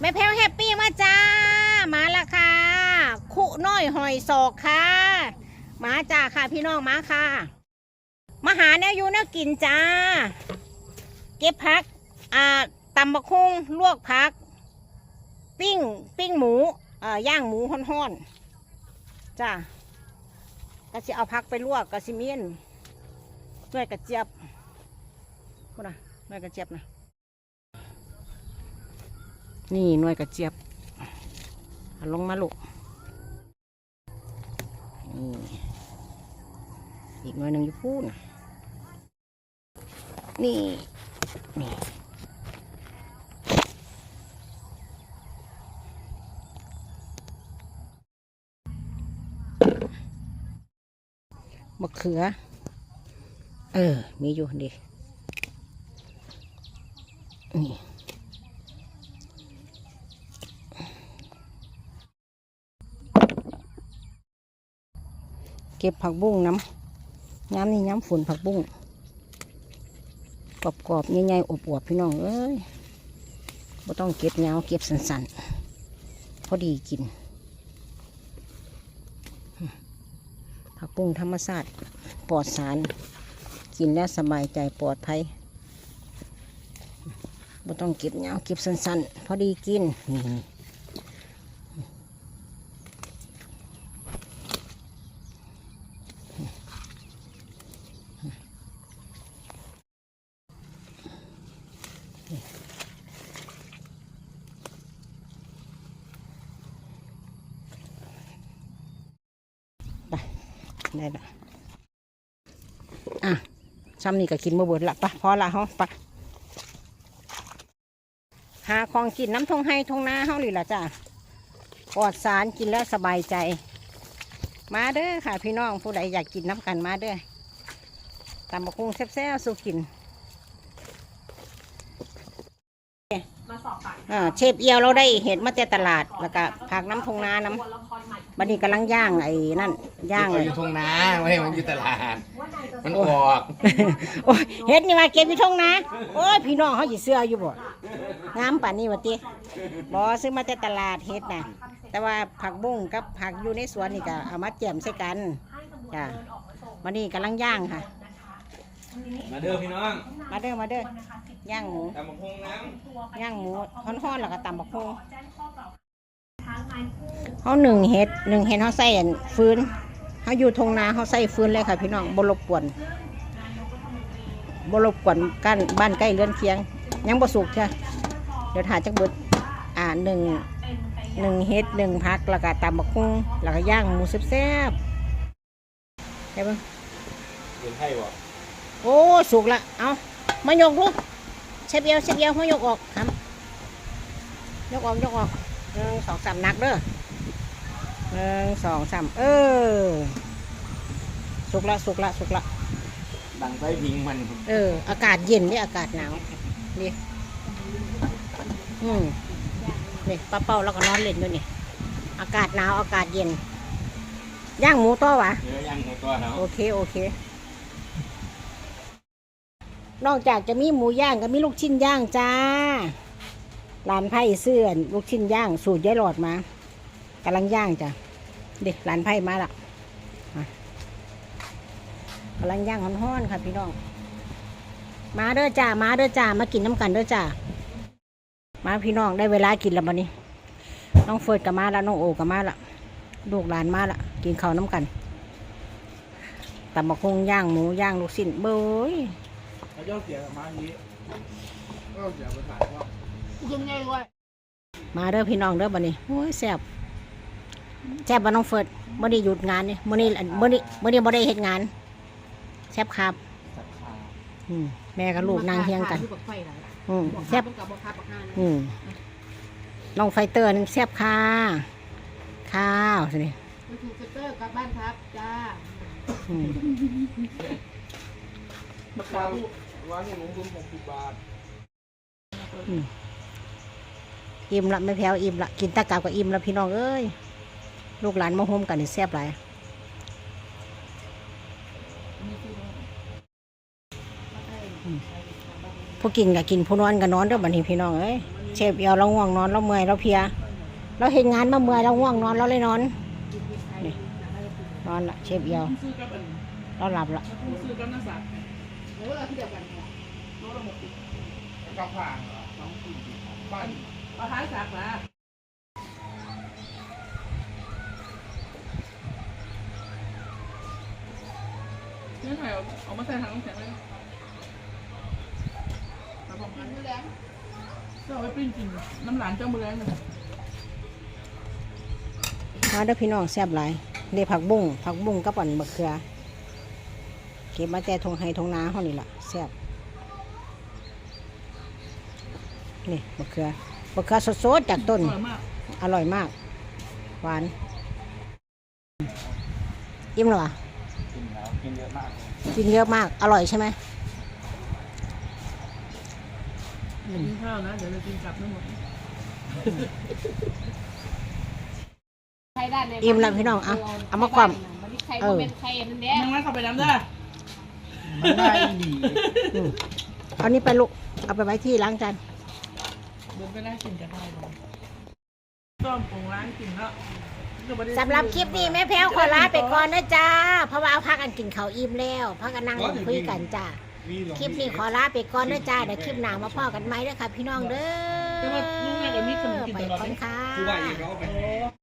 แม่แพ้วแฮปปี้มาจ้า มาละค่ะ คุน้อยหอยศอกค่ะ มาจ้าค่ะพี่น้องมาค่ะ มาหาแนวอยู่แนวกินจ้า เก็บผัก อ่าตำบักคุงลวกผัก ปิ้ง ปิ้งหมู เอ่อย่างหมูห่อนๆ จ้าก็จะเอาผักไปลวกกระซิเมียนด้วยกระเจี๊ยบพูดนะด้วยกระเจี๊ยบนะ นี่หน่วยกระเจี๊ยบเอาลงมาลูกนี่อีกหน่วยหนึ่งอยู่พูนนี่นี่มะเขือ เออ มีอยู่ดินี่ เก็บผักบุ้งน้ำย้ำนี่ย้ำฝนผักบุ้งกรอบๆใหญ่ๆอบอวบๆพี่น้องเอ้ยบ่ต้องเก็บเงาเก็บสันๆ พอดีกิน ผักบุ้งธรรมชาติปลอดสาร กินแล้วสบายใจปลอดภัยบ่ต้องเก็บเงาเก็บสันๆ พอดีกินนี่ ได้ละอะซ้ำนี่ก็กินมาเบิดละปะพอละเฮาปะหาของกินน้ำทงให้ทงนาเฮานี่ละจ้ะปลอดสารกินแล้วสบายใจ มาเด้อค่ะ พี่น้องผู้ใดอยากกินน้ำกันมาเด้อตำบักหุ่งแซ่บๆสู้กินมาสอบปากอ่าเชฟเอียวเราได้เห็ดมาแต่ตลาดแล้วก็ผักน้ำทงนาน้ตัวละครใหม่ำ บัดนี้กำลังย่างไอ้นั่นย่างมันไอ้อยู่ทุ่งนาไม่ให้มันอยู่ตลาด มันออกโอ้ยเห็ดนี่มาเก็บอยู่ทงนาโอ้ยพี่น้องเขาสิเสื้ออยู่บ่งามป่านนี้วะติบ่ซื้อมาแต่ตลาดเห็ดน่ะ แต่ว่าผักบุ้งกับผักอยู่ในสวนนี่ก็เอามาแจ่มใส่กันจ้ะวันนี้กำลังย่างค่ะ มาเด้อพี่น้องมาเด้อมาเด้อย่างหมู ตำบักหุ่งน้ย่างหมูฮ้อนๆแล้วก็ตำบักหุ่ง เขาหนึ่งเห็ดหนึ่งเห็ดเขาใส่อันฟืนเขาอยู่ทงนาเขาใส่ฟืนเลยค่ะพี่น้องบรบกวนบรบกวนกันบ้านใกล้เรือนเคียง ยังบ่สุกใช่เดี๋ยวถ่ายจักเบิดอ่าหนึ่งหนึ่งเห็ดหนึ่งพักแล้วก็ตำบักหุ่งแล้วก็ย่างหมูแซ่บๆใช่ปะำเป็นไห้บ่โอ้สุกละเอามายกลูกเชฟเอียวเชฟเอียวเขายกออกครับยกออกยกออก หนึ่งสองสามหนักเด้อหนึ่งสองสามเออ สุกละสุกละสุกละ ดังไฟพิงมันเออ อากาศเย็นนี่อากาศหนาวนี่อืมนี่ป้าเป้าแล้วก็นอนเล่นด้วยนี่ อากาศหนาวอากาศเย็น ย่างหมูต่อวะเนื้อย่างหมูตัวเนาะโอเค โอเค นอกจากจะมีหมูย่างก็มีลูกชิ้นย่างจ้า ร้านไผ่เสื่อลูกชิ้นย่างสูตรยายหลอดมากำลังย่างจ้ะเด็กร้านไผ่มาละกำลังย่างฮ้อนๆค่ะพี่น้อง มาเด้อจ้ามาเด้อจ้ามากินน้ำกันเด้อจ้ามาพี่น้องได้เวลากินแล้วบันนี้ น้องเฟิร์ดกับมาแล้วน้องโอกับมาละลูกหลานมาละกินข้าวน้ำกันตำบักฮงย่างหมูย่างลูกชิ้นเบ้ยเขาเจ้าเสียกับมาอย่างนี้ก็เสียไปถ่ายว่า ยังไงวะมาเด้อพี่น้องเด้อบัดนี้โอ้ยแซ่บแซ่บบ่น้องเฟิร์ดบ่ได้หยุดงานนี่มื้อนี้มื้อนี้มื้อนี้บ่ได้เฮ็ดงานแซ่บครับอืแม่กับลูกนั่งเฮียงกันอืแซ่บอืน้องไฟเตอร์นี่แซ่บค่ะข้าวสินี่มันถูกเตอร์กลับบ้านครับจ้าอืมราคาวันนี้ลงทุนหกสิบบาท อิ่มละไม่แพ้วอิ่มละกินตะกาบก็อิ่มละพี่น้องเอ้ยลูกหลานมาโฮมกันนี่แซ่บหลายผู้กินก็กินผู้นอนก็นอนเด้อบัดนี้พี่น้องเอ้ยมันมีเชฟเอียวเราง่วงนอนเราเมื่อยเราเพลีย เราเห็นงานมาเมื่อยเราง่วงนอนเราเลยนอนนี่นอนละเชฟเอียวซื้อกับอันเราหลับละผู้ซื้อกับนั กสัตว์เออที่เดียวกันเนี่ยโลละหกสิบกับผ่านสองสี่สิบบ้านเอาท้ายสักนะนี่ใครเอาเอามาใส่ถังน้ำแข็งเลยมาบอกกันมือแรงเจ้าเอาไปปิ้งกินน้ำหลานเจ้ามือแรงเลยมาเด้อพี่น้องแซ่บหลายนี่ผักบุ้งผักบุ้งกับปั่นมะเขือ เก็บมาแต่ทงไฮทงนาเฮานี่ล่ะแซ่บนี่มะเขือ มะเขือสดๆจากต้น อร่อยมากอร่อยมาก หวาน อิ่มแล้ววะกินแล้วกินเยอะมากกินเยอะมาก อร่อยใช่ไหมกินข้าวนะ เดี๋ยวจะกินกลับทั้งหมดใครได้ในอิ่มแล้วพี่น้องเอาเอามาความมันนี่ใครบ่เป็นใครนั่นแหละยังไงเข้าไปน้ำเด้อมันง่ายดีอืมเอานี้ไปลูก เอาไปไว้ที่ล้างจาน เดินไปได้กินจะได้เลยต้มปรุงร้านกินแล้วสำหรับคลิปนี้แม่แพ้วขอลาไปก่อนนะจ้า เพราะว่าเอาพักกันกินข้าวอิ่มแล้วพักกันนั่งคุยกันจ้าคลิปนี้ขอลาไปก่อนนะจ้าเดี๋ยวคลิปหน้ามาพ่อกันไหมเด้อค่ะพี่น้องเด้อแต่ว่าลุงแม่กับมิกขนมกินไปตลอดก่อนเลยค่ะ